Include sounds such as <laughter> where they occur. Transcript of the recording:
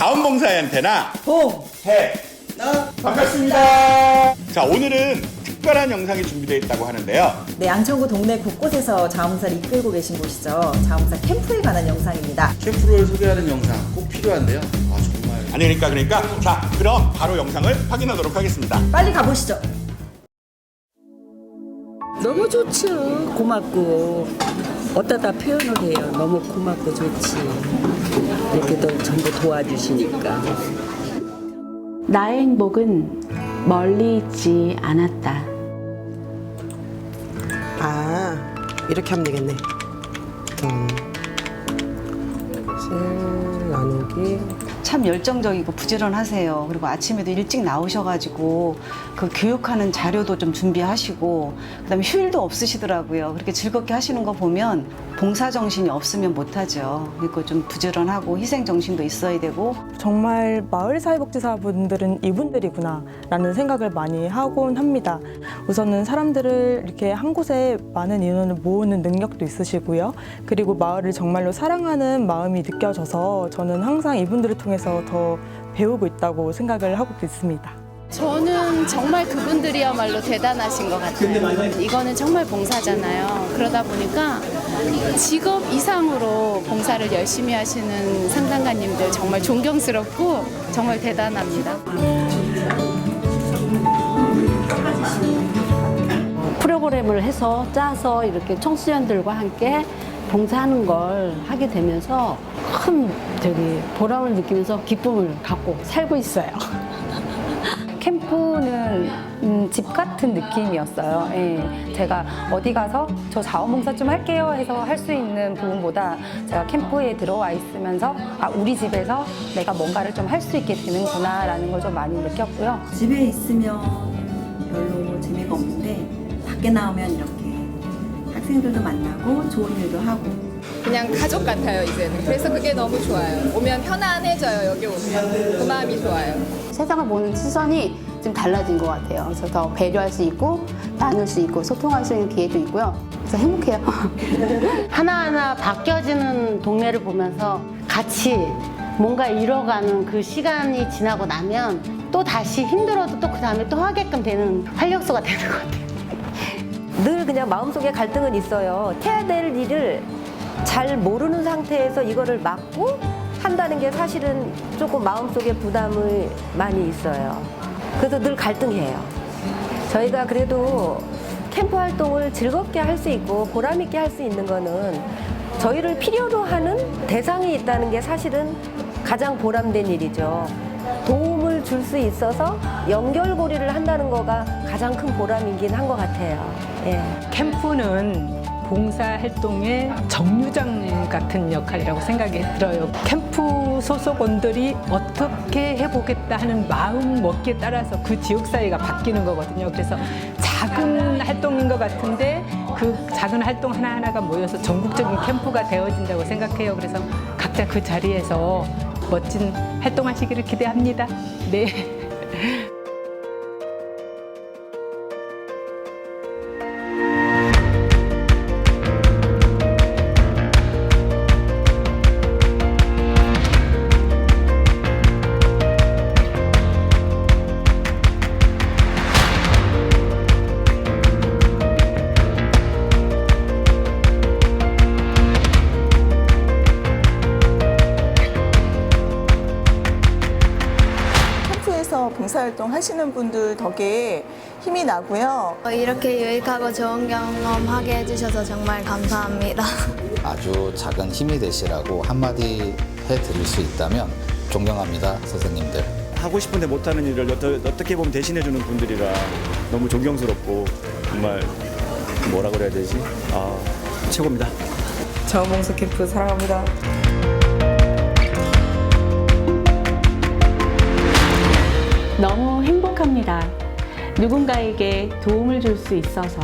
자원봉사의 봉! 해나 반갑습니다. 자 오늘은 특별한 영상이 준비되어 있다고 하는데요. 네, 양천구 동네 곳곳에서 자원봉사를 이끌고 계신 곳이죠. 자원봉사 캠프에 관한 영상입니다. 캠프를 소개하는 영상 꼭 필요한데요. 아 정말 아니 그러니까 그러니까 자 그럼 바로 영상을 확인하도록 하겠습니다. 빨리 가보시죠. 너무 좋죠. 고맙고 어떠다 표현을 해요. 너무 고맙고 좋지. 이렇게도 전부 도와주시니까. 나의 행복은 멀리 있지 않았다. 아 이렇게 하면 되겠네. 돈, 셀 나누기. 참 열정적이고 부지런하세요. 그리고 아침에도 일찍 나오셔가지고 그 교육하는 자료도 좀 준비하시고 그다음에 휴일도 없으시더라고요. 그렇게 즐겁게 하시는 거 보면 봉사 정신이 없으면 못하죠. 그리고 좀 부지런하고 희생 정신도 있어야 되고 정말 마을 사회복지사분들은 이분들이구나 라는 생각을 많이 하곤 합니다. 우선은 사람들을 이렇게 한 곳에 많은 인원을 모으는 능력도 있으시고요. 그리고 마을을 정말로 사랑하는 마음이 느껴져서 저는 항상 이분들을 통해서 더 배우고 있다고 생각을 하고 있습니다. 저는 정말 그분들이야말로 대단하신 것 같아요. 이거는 정말 봉사잖아요. 그러다 보니까 직업 이상으로 봉사를 열심히 하시는 상담가님들 정말 존경스럽고 정말 대단합니다. 프로그램을 해서 짜서 이렇게 청소년들과 함께 봉사하는 걸 하게 되면서 큰 저기 보람을 느끼면서 기쁨을 갖고 살고 있어요. <laughs> 캠프는 음, 집 같은 느낌이었어요. 예. 제가 어디 가서 저 자원봉사 좀 할게요 해서 할 수 있는 부분보다 제가 캠프에 들어와 있으면서 아, 우리 집에서 내가 뭔가를 좀 할 수 있게 되는구나라는 걸 좀 많이 느꼈고요. 집에 있으면 별로 재미가 없는데 밖에 나오면 이렇게 학생들도 만나고 좋은 일도 하고 그냥 가족 같아요, 이제는. 그래서 그게 너무 좋아요. 오면 편안해져요, 여기 오면. 그 마음이 좋아요. 세상을 보는 시선이 좀 달라진 것 같아요. 그래서 더 배려할 수 있고 나눌 수 있고 소통할 수 있는 기회도 있고요. 그래서 행복해요. <laughs> 하나하나 바뀌어지는 동네를 보면서 같이 뭔가 이뤄가는 그 시간이 지나고 나면 또 다시 힘들어도 또 그 다음에 또 하게끔 되는 활력소가 되는 것 같아요. 늘 그냥 마음속에 갈등은 있어요. 해야 될 일을 잘 모르는 상태에서 이거를 막고 한다는 게 사실은 조금 마음속에 부담이 많이 있어요. 그래서 늘 갈등해요. 저희가 그래도 캠프 활동을 즐겁게 할 수 있고 보람 있게 할 수 있는 거는 저희를 필요로 하는 대상이 있다는 게 사실은 가장 보람된 일이죠. 도움을 줄 수 있어서 연결고리를 한다는 거가 가장 큰 보람이긴 한 것 같아요. 예. 캠프는 봉사활동의 정류장 같은 역할이라고 생각이 들어요. 캠프 소속원들이 어떻게 해보겠다 하는 마음 먹기에 따라서 그 지역사회가 바뀌는 거거든요. 그래서 작은 활동인 것 같은데 그 작은 활동 하나하나가 모여서 전국적인 캠프가 되어진다고 생각해요. 그래서 각자 그 자리에서 멋진 활동하시기를 기대합니다. 네. <laughs> 봉사 활동 하시는 분들 덕에 힘이 나고요. 이렇게 유익하고 좋은 경험하게 해주셔서 정말 감사합니다. <laughs> 아주 작은 힘이 되시라고 한마디 해드릴 수 있다면 존경합니다 선생님들. 하고 싶은데 못하는 일을 어떠, 어떻게 보면 대신해주는 분들이라 너무 존경스럽고 정말 뭐라 그래야 되지? 아 최고입니다. 자원봉사 캠프 사랑합니다. 너무 행복합니다. 누군가에게 도움을 줄 수 있어서.